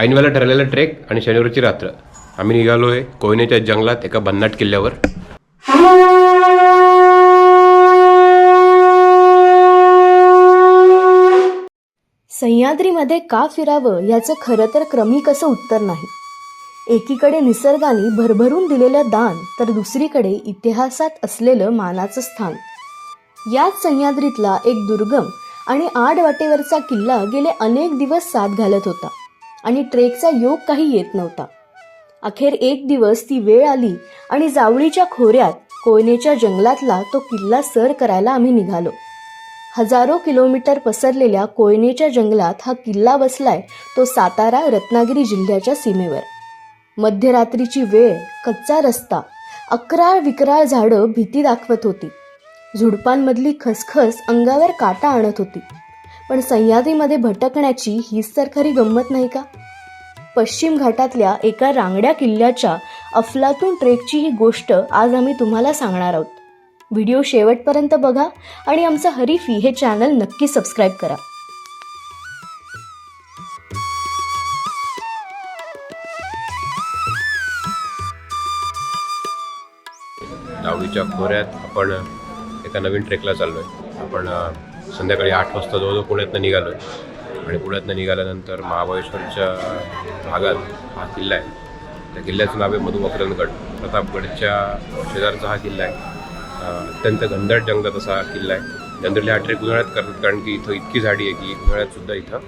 ऐनवेळा ठरलेला ट्रेक आणि शनिवारची रात्र. आम्ही निघालोय कोयनेच्या जंगलात एका भन्नाट किल्ल्यावर. सह्याद्रीमध्ये का फिरावं याचं खरं तर क्रमिक असं उत्तर नाही. एकीकडे निसर्गाने भरभरून दिलेलं दान तर दुसरीकडे इतिहासात असलेलं मानाचं स्थान. याच सह्याद्रीतला एक दुर्गम आणि आडवाटेवरचा किल्ला गेले अनेक दिवस साथ घालत होता. आणि ट्रेकचा योग काही येत नव्हता. अखेर एक दिवस ती वेळ आली आणि जावळीच्या खोऱ्यात कोयनेच्या जंगलातला तो किल्ला सर करायला आम्ही निघालो. हजारो किलोमीटर पसरलेल्या कोयनेच्या जंगलात हा किल्ला बसलाय तो सातारा रत्नागिरी जिल्ह्याच्या सीमेवर. मध्यरात्रीची वेळ कच्चा रस्ता अकराळ विकराळ झाडं भीती दाखवत होती. झुडपांमधली खसखस अंगावर काटा आणत होती. पण सह्याद्रीमध्ये भटकण्याची हीच तर खरी गंमत नाही का? पश्चिम घाटातल्या एका रांगड्या किल्ल्याच्या अफलातून ट्रेकची ही गोष्ट आज आम्ही तुम्हाला सांगणार आहोत. व्हिडिओ शेवटपर्यंत बघा आणि आमचं हरीफी हे चॅनल नक्की सबस्क्राईब करा. जावळीच्या खोऱ्यात आपण एका नवीन ट्रेकला चाललो आहे आपण संध्याकाळी आठ वाजता जवळजवळ पुण्यातनं निघालो आहे. आणि पुण्यातनं निघाल्यानंतर महाबळेश्वरच्या भागात हा किल्ला आहे. त्या किल्ल्याचं नाव आहे मधुमकरणगड प्रतापगडच्या शेजारचा हा किल्ला आहे. अत्यंत घनदाट जंगलात असा हा किल्ला आहे. जनरली हा ट्रेक उन्हाळ्यात करतात कारण की इथं इतकी झाडी आहे की उन्हाळ्यातसुद्धा इथं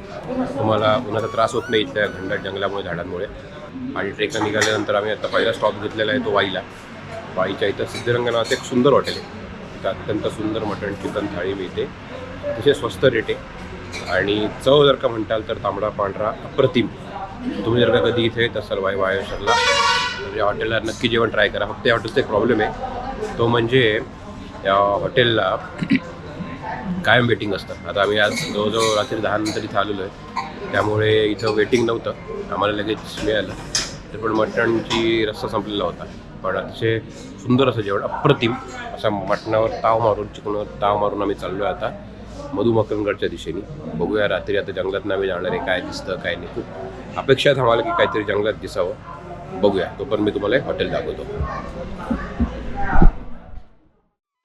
तुम्हाला उन्हाचा त्रास होत नाही इथल्या घनदाट जंगलामुळे झाडांमुळे. आणि ट्रेकला निघाल्यानंतर आम्ही आता पहिला स्टॉप घेतलेला आहे तो वाईला. वाईच्या इथं सिद्धरंग नावाचं एक सुंदर हॉटेल आहे. तिथं अत्यंत सुंदर मटण चिकन थाळी मिळते. अतिशय स्वस्त रेट आहे आणि चव जर का म्हणताल तर तांबडा पांढरा अप्रतिम. तुम्ही जर का कधी इथे येत असाल वाय वायोशरला तर या हॉटेलला नक्की जेवण ट्राय करा. फक्त या हॉटेलचा एक प्रॉब्लेम आहे. तो म्हणजे या हॉटेलला कायम वेटिंग असतं. आता आम्ही आज जवळजवळ रात्री दहा नंतर इथं आलेलो आहे. त्यामुळे इथं वेटिंग नव्हतं. आम्हाला लगेच मिळालं. तर पण मटणची रस्सा संपलेला होता. पण अतिशय सुंदर असं जेवण अप्रतिम. असा मटणावर ताव मारून चिकनवर ताव मारून आम्ही चाललो आहे आता. मधुमकरंगडच्या दिशेने. बघूया रात्री आता जंगलात आम्ही जाणार आहे काय दिसतं काय नाही. खूप अपेक्षा आहेत आम्हाला की काहीतरी जंगलात दिसावं. बघूया तोपर्यंत मी तुम्हाला एक हॉटेल दाखवतो.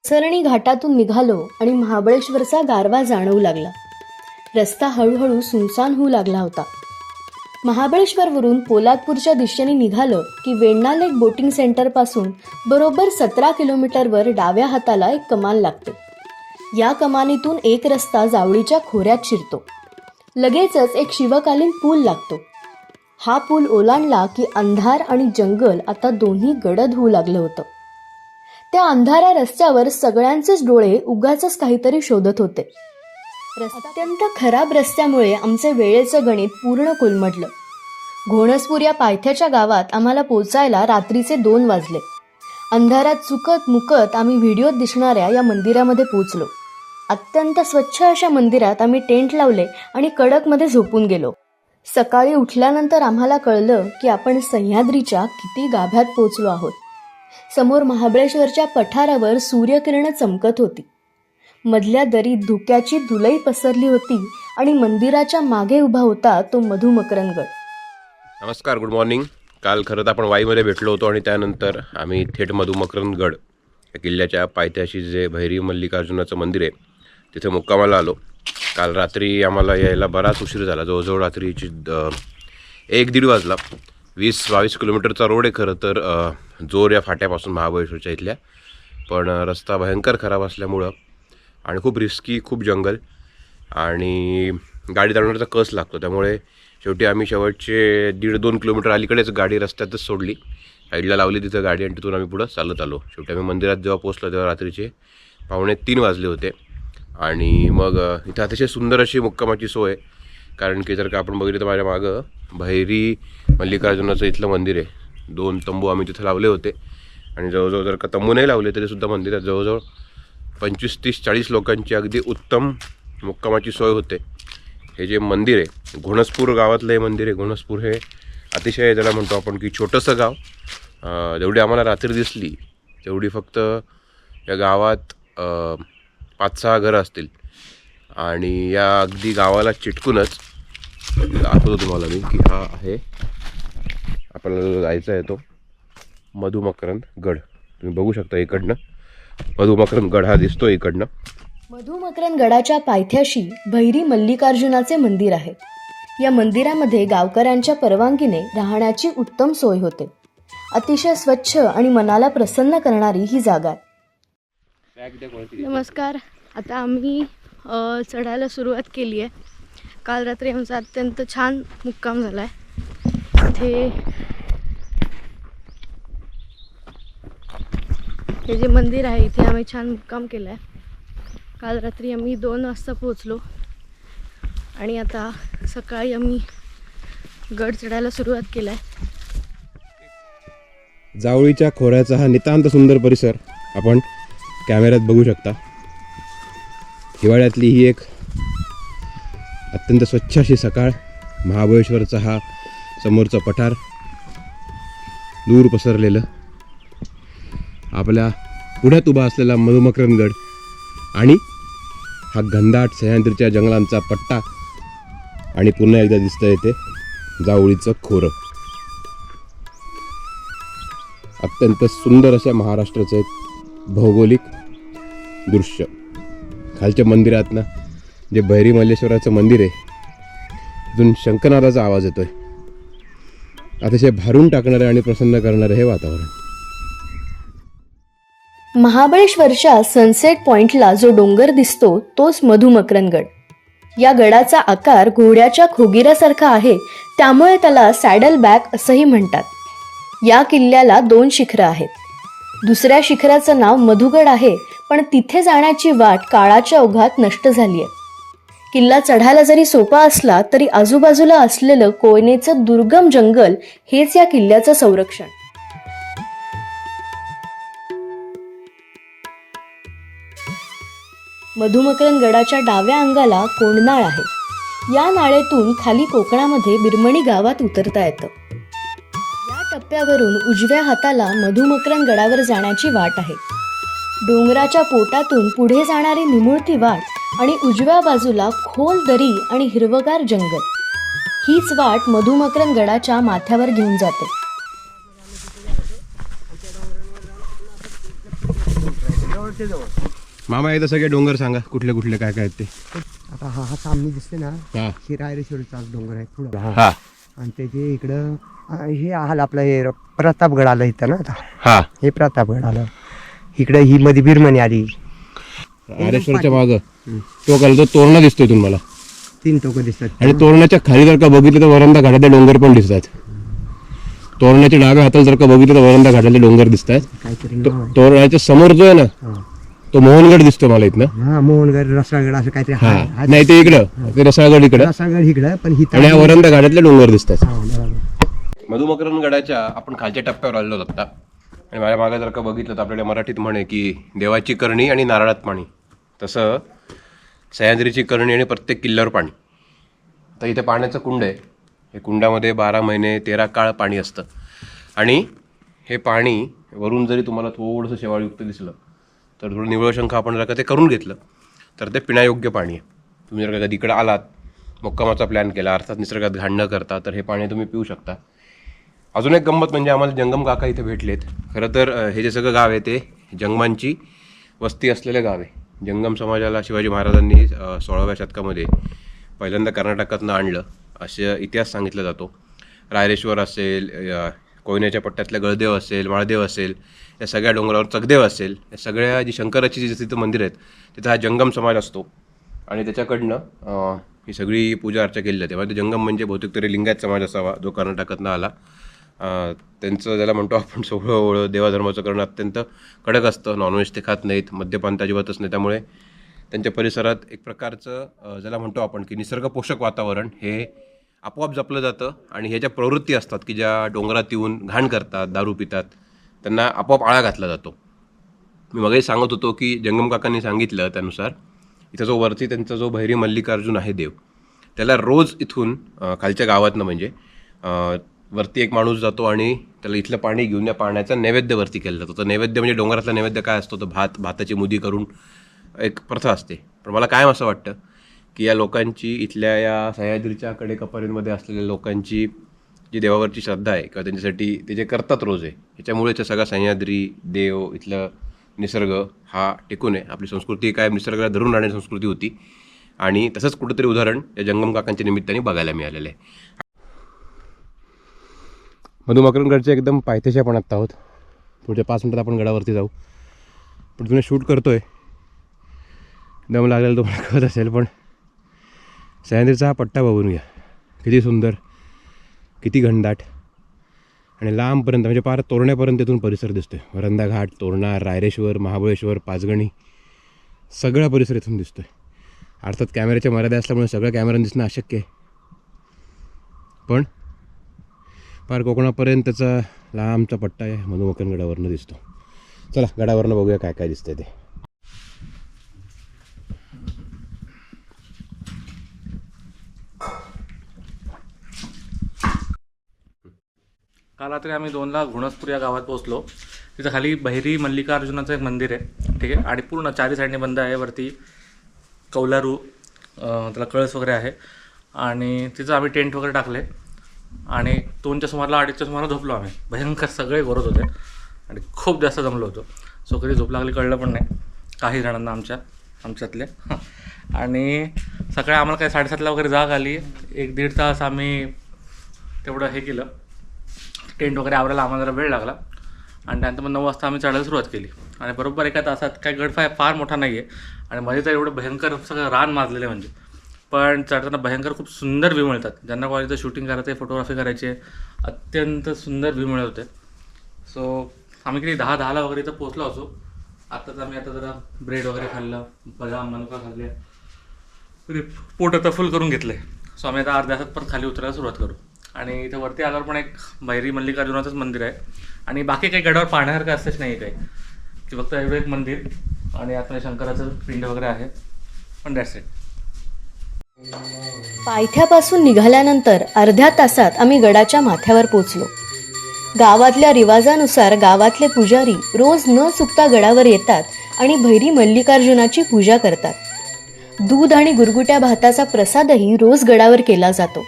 सरणी घाटातून निघालो आणि महाबळेश्वरचा गारवा जाणवू लागला. रस्ता हळूहळू सुनसान होऊ लागला होता. महाबळेश्वरवरून पोलादपूरच्या दिशेने निघालं की वेण्णा लेक बोटिंग सेंटरपासून बरोबर सतरा किलोमीटरवर डाव्या हाताला एक कमाल लागते. या कमानीतून एक रस्ता जावळीच्या खोऱ्यात शिरतो. लगेचच एक शिवकालीन पूल लागतो. हा पूल ओलांडला की अंधार आणि जंगल आता दोन्ही गडद होऊ लागलं होतं. त्या अंधाऱ्या रस्त्यावर सगळ्यांचेच डोळे उगाच काहीतरी शोधत होते. अत्यंत खराब रस्त्यामुळे आमचे वेळेचं गणित पूर्ण कोलमडलं. घोणसपूर या पायथ्याच्या गावात आम्हाला पोचायला रात्रीचे दोन वाजले. अंधारात चुकत मुकत आम्ही व्हिडिओत दिसणाऱ्या या मंदिरामध्ये पोचलो. अत्यंत स्वच्छ अशा मंदिरात आम्ही टेंट लावले आणि कडकमध्ये झोपून गेलो. सकाळी उठल्यानंतर आम्हाला कळलं की आपण सह्याद्रीच्या किती गाभ्यात पोचलो आहोत. समोर महाबळेश्वरच्या पठारावर सूर्यकिरणं चमकत होती. मधल्या दरीत धुक्याची धुलई पसरली होती आणि मंदिराच्या मागे उभा होता तो मधुमकरंदगड. नमस्कार गुड मॉर्निंग काल खरं तर आपण वाईमध्ये भेटलो होतो आणि त्यानंतर आम्ही थेट मधुमकरंदगड या किल्ल्याच्या पायथ्याशी जे भैरी मल्लिकार्जुनाचं मंदिर आहे तिथे मुक्कामाला आलो. काल रात्री आम्हाला यायला बराच उशीर झाला. जवळजवळ रात्रीची द- एक दीड वाजला. वीस बावीस किलोमीटरचा रोड आहे खरं तर जोर या फाट्यापासून महाबळेश्वरच्या इथल्या. पण रस्ता भयंकर खराब असल्यामुळं आणि खूप रिस्की खूप जंगल आणि गाडी चालवण्याचा कस लागतो? त्यामुळे शेवटी आम्ही शेवटचे दीड दोन किलोमीटर अलीकडेच गाडी रस्त्यातच सोडली. साईडला लावली तिथं गाडी आणि तिथून आम्ही पुढं चालत आलो. शेवटी आम्ही मंदिरात जेव्हा पोचलो तेव्हा रात्रीचे पावणे तीन वाजले होते. आणि मग इथं अतिशय सुंदर अशी मुक्कामाची सोय. आहे. कारण की जर का आपण बघितलं तर माझ्या मागं भैरी मल्लिकार्जुनाचं इथलं मंदिर आहे. दोन तंबू आम्ही तिथं लावले होते. आणि जवळजवळ जर का तंबू नाही लावले तरीसुद्धा मंदिरात जवळजवळ पंचवीस तीस चाळीस लोकांची अगदी उत्तम मुक्कामाची सोय होते. हे जे मंदिर आहे घोणसपूर गावातलं हे मंदिर आहे. घोणसपूर हे अतिशय ज्याला म्हणतो आपण की छोटंसं गाव. जेवढी आम्हाला रात्री दिसली तेवढी फक्त या गावात पाच सहा घरं असतील. आणि या अगदी गावाला चिटकूनच दाखवतो तुम्हाला मी की हा आहे आपल्याला जायचा आहे तो मधुमकरंद गड. तुम्ही बघू शकता इकडनं. मधुमकरंद गड हा दिसतो इकडनं. मधुमकरण गडाच्या पायथ्याशी भैरी मल्लिकार्जुनाचे मंदिर आहे. या मंदिरामध्ये गावकऱ्यांच्या परवानगीने राहण्याची उत्तम सोय होते. अतिशय स्वच्छ आणि मनाला प्रसन्न करणारी ही जागा आहे. नमस्कार. आता आम्ही चढायला सुरुवात केली आहे. काल रात्री आमचा अत्यंत छान मुक्काम झाला आहे इथे हे जे मंदिर आहे इथे आम्ही छान मुक्काम केला आहे काल रात्री आम्ही दोन वाजता पोहोचलो. आणि आता सकाळी आम्ही गड चढायला सुरुवात केला आहे जावळीच्या खोऱ्याचा हा नितांत सुंदर परिसर आपण कॅमेऱ्यात बघू शकता. हिवाळ्यातली ही एक अत्यंत स्वच्छ अशी सकाळ महाबळेश्वरचा हा समोरचा पठार दूर पसरलेलं. आपल्या पुढ्यात उभा असलेला मधुमकरंदगड आणि हा घनदाट सह्याद्रीच्या जंगलांचा पट्टा आणि पुन्हा एकदा दिसतं येते जावळीचं खोरं. अत्यंत सुंदर अशा महाराष्ट्राचं एक भौगोलिक दृश्य. खालच्या मंदिरातनं जे भैरी मल्लेश्वराचं मंदिर आहे तिथून शंखनादाचा आवाज येतोय. अतिशय भारून टाकणारं आणि प्रसन्न करणारं हे वातावरण. महाबळेश्वरच्या सनसेट पॉइंटला जो डोंगर दिसतो तोच मधुमकरनगड या गडाचा आकार घोड्याच्या खोगिरासारखा आहे त्यामुळे त्याला सॅडल बॅक असंही म्हणतात. या किल्ल्याला दोन शिखरं आहेत. दुसऱ्या शिखराचं नाव मधुगड आहे पण तिथे जाण्याची वाट काळाच्या ओघात नष्ट झाली आहे किल्ला चढायला जरी सोपा असला तरी आजूबाजूला असलेलं कोयनेचं दुर्गम जंगल हेच या किल्ल्याचं संरक्षण. मधुमकरन गडाच्या डाव्या अंगाला कोंडनाळ आहे. या नाळेतून खाली कोकणामध्ये बिरमणी गावात उतरता येतं. टप्प्यावरून उजव्या हाताला मधुमकरन गडावर जाण्याची वाट आहे. डोंगराच्या पोटातून पुढे जाणारी निमुळती वाट आणि उजव्या बाजूला खोल दरी आणि हिरवगार जंगल. हीच वाट मधुमकरन गडाच्या माथ्यावर घेऊन जाते. मामा एकदा सगळे डोंगर सांगा कुठले कुठले काय काय आहेत ते? आता हा हा सामने दिसते ना हा. डोंगर आहे पुढं. हा. आणि त्याचे इकडं हे आलं आपलं हे प्रतापगड आलं इथं ना आता. हा. हे प्रतापगड आलं. इकडं ही मध्ये बिरमणी आली. आरेश्वरच्या माग. तो काल तो तोरणा दिसतोय तुम्हाला तीन टोकं दिसतात. आणि तोरणाच्या खाली जर का बघितलं तर वरंदा घाटातले डोंगर पण दिसतात. तोरणाच्या डाव्या हाताला जर का बघितलं तर वरंदा घाटातले डोंगर दिसत आहेत काहीतरी नाव आहे. तोरणाच्या समोर जो आहे ना हा. तो मोहनगड दिसतो मला इथनं. हा मोहनगड रसागड असं काहीतरी हा. आहे. हा, नाही ते इकडं. ते रसाळगड इकडं. रसागड इकडं पण ही आणि वरंदा घाटातले डोंगर दिसतात. हा, बरोबर. मधुमकरण गडाच्या आपण खालच्या टप्प्यावर आलेलो आहोत आता. आणि माझ्या मागे जर का बघितलं तर आपल्याला मराठीत म्हणे की देवाची करणी आणि नारळात पाणी. तसं सह्याद्रीची करणी आणि प्रत्येक किल्ल्यावर पाणी. तर इथे पाण्याचं कुंड आहे. हे कुंडामध्ये बारा महिने तेरा काळ पाणी असतं. आणि हे पाणी वरून जरी तुम्हाला थोडंसं शेवाळयुक्त दिसलं तर थोडं निवळ शंख आपण जर का ते करून घेतलं तर ते पिण्यायोग्य पाणी आहे. तुम्ही जर का कधी इकडं आलात मुक्कामाचा प्लॅन केला अर्थात निसर्गात घाण न करता तर हे पाणी तुम्ही पिऊ शकता. अजून एक गंमत म्हणजे आम्हाला जंगम काका इथे भेटलेत. खरं तर हे जे सगळं गाव आहे ते जंगमांची वस्ती असलेलं गाव आहे. जंगम समाजाला शिवाजी महाराजांनी सोळाव्या शतकामध्ये पहिल्यांदा कर्नाटकातनं आणलं असे इतिहास सांगितला जातो. रायरेश्वर असेल कोयन्याच्या कोयनेच्या पट्ट्यातल्या गळदेव असेल माळदेव असेल या सगळ्या डोंगरावर चकदेव असेल या सगळ्या जी शंकराची जी तिथं मंदिर आहेत तिथं हा जंगम समाज असतो. आणि त्याच्याकडनं ही सगळी पूजा अर्चा केली जाते. म्हणजे जंगम म्हणजे बहुतेक तरी लिंगायत समाज असावा जो कर्नाटकातनं आला. त्यांचं ज्याला म्हणतो आपण सोहळं ओळं देवाधर्माचं करणं अत्यंत कडक असतं. नॉनव्हेज ते खात नाहीत मद्यपान अजिबातच नाही. त्यामुळे त्यांच्या परिसरात एक प्रकारचं ज्याला म्हणतो आपण की निसर्ग पोषक वातावरण हे आपोआप जपलं जातं. आणि ह्याच्या प्रवृत्ती असतात की ज्या डोंगरात येऊन घाण करतात दारू पितात. त्यांना आपोआप आळा घातला जातो. मी मगाही सांगत होतो की जंगम काकांनी सांगितलं त्यानुसार इथं जो वरती त्यांचा जो भैरी मल्लिकार्जुन आहे देव त्याला रोज इथून खालच्या गावातनं म्हणजे वरती एक माणूस जातो आणि त्याला इथलं पाणी घेऊन या पाण्याचा नैवेद्य वरती केला जातो. तर नैवेद्य म्हणजे डोंगरातला नैवेद्य काय असतो? तर भात भाताची मुदी करून एक प्रथा असते. पण मला कायम असं वाटतं की या लोकांची इथल्या या सह्याद्रीच्या कडेकपारींमध्ये असलेल्या लोकांची जी देवावरची श्रद्धा आहे किंवा त्यांच्यासाठी ते जे करतात रोज आहे याच्यामुळे सगळा सह्याद्री देव इथलं निसर्ग हा टिकून आहे. आपली संस्कृती काय निसर्गाला धरून राहण्याची संस्कृती होती. आणि तसंच कुठंतरी उदाहरण या जंगम काकांच्या निमित्ताने बघायला मिळालेलं आहे. मधुमकरंगडच्या एकदम पायथ्याशी आपण आत्ता आहोत. पुढच्या पाच मिनटात आपण गडावरती जाऊ. पण तुम्ही शूट करतोय. दम लागलेला तुम्हाला कळत असेल पण सह्याद्रीचा हा पट्टा बघून घ्या. किती सुंदर. किती घनदाट. आणि लांबपर्यंत म्हणजे पार तोरण्यापर्यंत इथून परिसर दिसतोय. वरंदा घाट तोरणा रायरेश्वर महाबळेश्वर पाचगणी सगळा परिसर इथून दिसतोय. अर्थात कॅमेऱ्याच्या मर्यादा असल्यामुळे सगळ्या कॅमेऱ्यानं दिसणं अशक्य आहे. पण पार कोकणापर्यंतचा लांबचा पट्टा आहे मधुमकन गडावरनं दिसतो. चला गडावरनं बघूया काय काय दिसतंय ते. काल रात्री आम्ही दोनला घुणसपूर या गावात पोहोचलो. तिथं खाली बहिरी मल्लिकार्जुनाचं एक मंदिर आहे. ठीक आहे? आणि पूर्ण चारी साईडने बंद आहे. वरती कौलारू त्याला कळस वगैरे आहे. आणि तिथं आम्ही टेंट वगैरे टाकले. आणि दोनच्या सुमारला अडीचच्या सुमारला झोपलो आम्ही. भयंकर सगळे गोरत होते. आणि खूप जास्त जमलो होतो. सो कधी झोप लागली कळलं पण नाही. काही जणांना आमच्या आमच्यातले. आणि सकाळी आम्हाला काही साडेसातला वगैरे जाग आली. एक दीड तास आम्ही तेवढं हे केलं. टेंट वगैरे आवरायला आम्हाला जरा वेळ लागला. आणि त्यानंतर मग नऊ वाजता आम्ही चढायला सुरुवात केली. आणि बरोबर एका तासात काय गडफाय फार मोठा नाही आहे आणि मध्ये तर एवढं भयंकर सगळं रान माजलेलं आहे म्हणजे. पण चढताना भयंकर खूप सुंदर व्ह्यू मिळतात. ज्यांना कॉलेजचं शूटिंग करायचं आहे फोटोग्राफी करायची आहे अत्यंत सुंदर व्ह्यू मिळत होते. सो आम्ही किती दहा दहाला वगैरे इथं पोचलो असो आत्ताच आम्ही आता जरा ब्रेड वगैरे खाल्लं बदाम मनुका खाल्ले. तरी पोट आता फुल करून घेतलं आहे सो आम्ही आता अर्ध्या तासात परत खाली उतरायला सुरुवात करू. आणि इथं वरती आल्यावर पण एक भैरी मल्लिकार्जुनाचंच मंदिर आहे. आणि बाकी काही गडावर पाहण्यासारखं असंच नाही काही की फक्त एवढं एक मंदिर आणि आतमध्ये शंकराचं पिंड वगैरे आहे. पण दॅट्स इट पायथ्यापासून निघाल्यानंतर अर्ध्या तासात आम्ही गडाच्या माथ्यावर पोचलो. गावातल्या रिवाजानुसार गावातले पुजारी रोज न चुकता गडावर येतात आणि भैरी मल्लिकार्जुनाची पूजा करतात. दूध आणि गुरगुट्या भाताचा प्रसादही रोज गडावर केला जातो.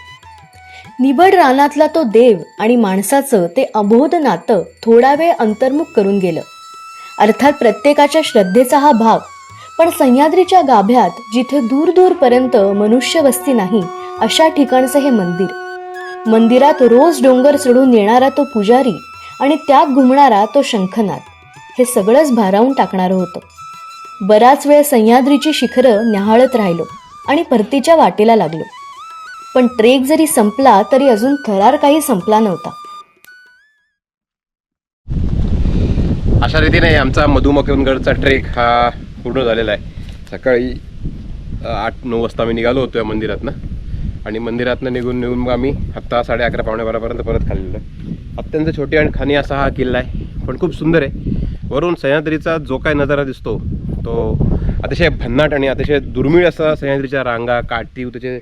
निबड रानातला तो देव आणि माणसाचं ते अबोध नातं थोडा वेळ अंतर्मुख करून गेलं. अर्थात प्रत्येकाच्या श्रद्धेचा हा भाग पण सह्याद्रीच्या गाभ्यात जिथे दूर दूरपर्यंत मनुष्य वस्ती नाही अशा ठिकाणचं हे मंदिर. मंदिरात रोज डोंगर चढून येणारा तो पुजारी आणि त्यात घुमणारा तो शंखनाथ हे सगळंच भारावून टाकणारं होतं. बराच वेळ सह्याद्रीची शिखरं न्याहाळत राहिलो आणि परतीच्या वाटेला लागलो. पण ट्रेक जरी संपला तरी अजून थरार काही संपला नव्हता. अशा रीतीने आमचा मधुमकनगडचा ट्रेक हा पूर्ण झालेला आहे. सकाळी आठ नऊ वाजता आम्ही निघालो होतो या मंदिरातनं. आणि मंदिरातनं निघून निघून मग आम्ही आत्ता साडे अकरा पावणे बारापर्यंत परत खाल्लेलो आहे. अत्यंत छोटी आणि खाणी असा हा किल्ला आहे पण खूप सुंदर आहे. वरून सह्याद्रीचा जो काय नजारा दिसतो तो अतिशय भन्नाट आणि अतिशय दुर्मिळ असा सह्याद्रीच्या रांगा काठी त्याचे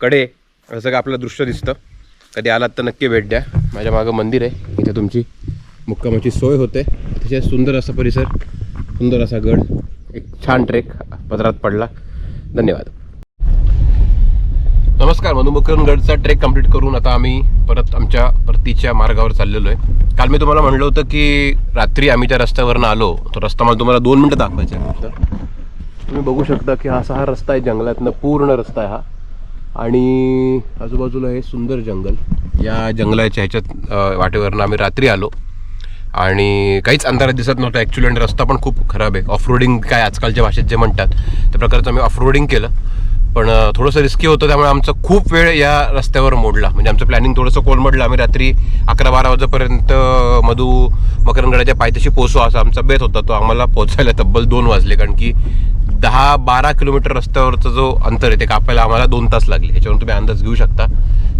कडे. असं का आपलं दृश्य दिसतं. कधी आलात तर नक्की भेट द्या. माझ्या मागं मंदिर आहे. इथे तुमची मुक्कामाची सोय होते. अतिशय सुंदर असा परिसर. सुंदर असा गड. एक छान ट्रेक पदरात पडला. धन्यवाद. नमस्कार. मधुमकरणगडचा ट्रेक कंप्लीट करून आता आम्ही परत आमच्या परतीच्या मार्गावर चाललेलो आहे काल मी तुम्हाला म्हणलं होतं की रात्री आम्ही त्या रस्त्यावरनं आलो. तो रस्ता मला तुम्हाला दोन मिनटं दाखवायचा आहे. तुम्ही बघू शकता की हा असा हा रस्ता आहे जंगलातनं. पूर्ण रस्ता आहे हा. आणि आजूबाजूला हे सुंदर जंगल. या जंगलाच्या ह्याच्यात वाटेवरनं आम्ही रात्री आलो. आणि काहीच अंधारात दिसत नव्हतं. ॲक्च्युली आणि रस्ता पण खूप खराब आहे. ऑफरोडिंग काय आजकालच्या भाषेत जे म्हणतात त्या प्रकारचं आम्ही ऑफरोडिंग केलं. पण थोडंसं रिस्की होतं त्यामुळे आमचा खूप वेळ या रस्त्यावर मोडला. म्हणजे आमचं प्लॅनिंग थोडंसं कोलमडलं. आम्ही रात्री अकरा बारा वाजेपर्यंत मधू मकरंगडाच्या पायथ्याशी पोचू असा आमचा बेत होता. तो आम्हाला पोचायला तब्बल दोन वाजले. कारण की दहा बारा किलोमीटर रस्त्यावरचा जो अंतर आहे ते कापायला आम्हाला दोन तास लागले. याच्यावरून तुम्ही अंदाज घेऊ शकता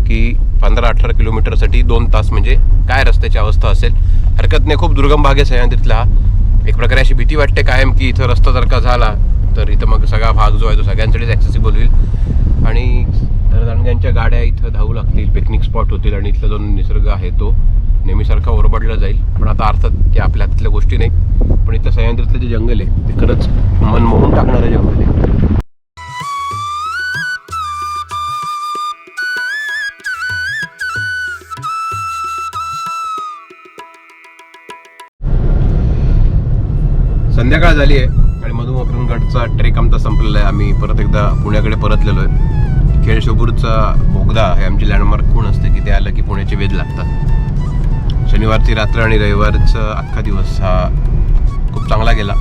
की पंधरा अठरा किलोमीटरसाठी दोन तास म्हणजे काय रस्त्याची अवस्था असेल. हरकत नाही खूप दुर्गम भाग आहे सह्याद्रीतला. हा एक प्रकारे अशी भीती वाटते कायम की इथं रस्ता जर का झाला तर इथं मग सगळा भाग जो आहे तो सगळ्यांसाठीच ॲक्सेसिबल होईल. आणि रणगांच्या गाड्या इथं धावू लागतील पिकनिक स्पॉट होतील आणि इथला जो निसर्ग आहे तो नेहमीसारखा ओरबडला जाईल. पण आता अर्थात ते आपल्या हातातल्या गोष्टी नाही. पण इथं सह्याद्रीतलं जे जंगल आहे ते खरंच मन मोहून टाकणारं जंगल आहे. संध्याकाळ झाली आहे आणि मधुमकरंगडचा ट्रेक आमचा संपलेला आहे. आम्ही परत एकदा पुण्याकडे परतलेलो आहे. खेळशोपूरचा बोगदा हे आमची लँडमार्क कोण असते. की ते आलं की पुण्याचे वेध लागतात. शनिवारची रात्र आणि रविवारचा अख्खा दिवस हा खूप चांगला गेला.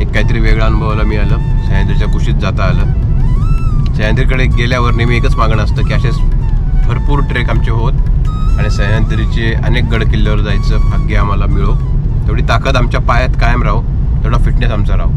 एक काहीतरी वेगळा अनुभवाला मिळालं. सह्याद्रीच्या कुशीत जाता आलं. सह्याद्रीकडे गेल्यावर नेहमी एकच मागणं असतं की असेच भरपूर ट्रेक आमचे होत आणि सह्याद्रीचे अनेक गड किल्ल्यावर जायचं भाग्य आम्हाला मिळो. तेवढी ताकद आमच्या पायात कायम राहो. तेवढा फिटनेस आमचा राहो.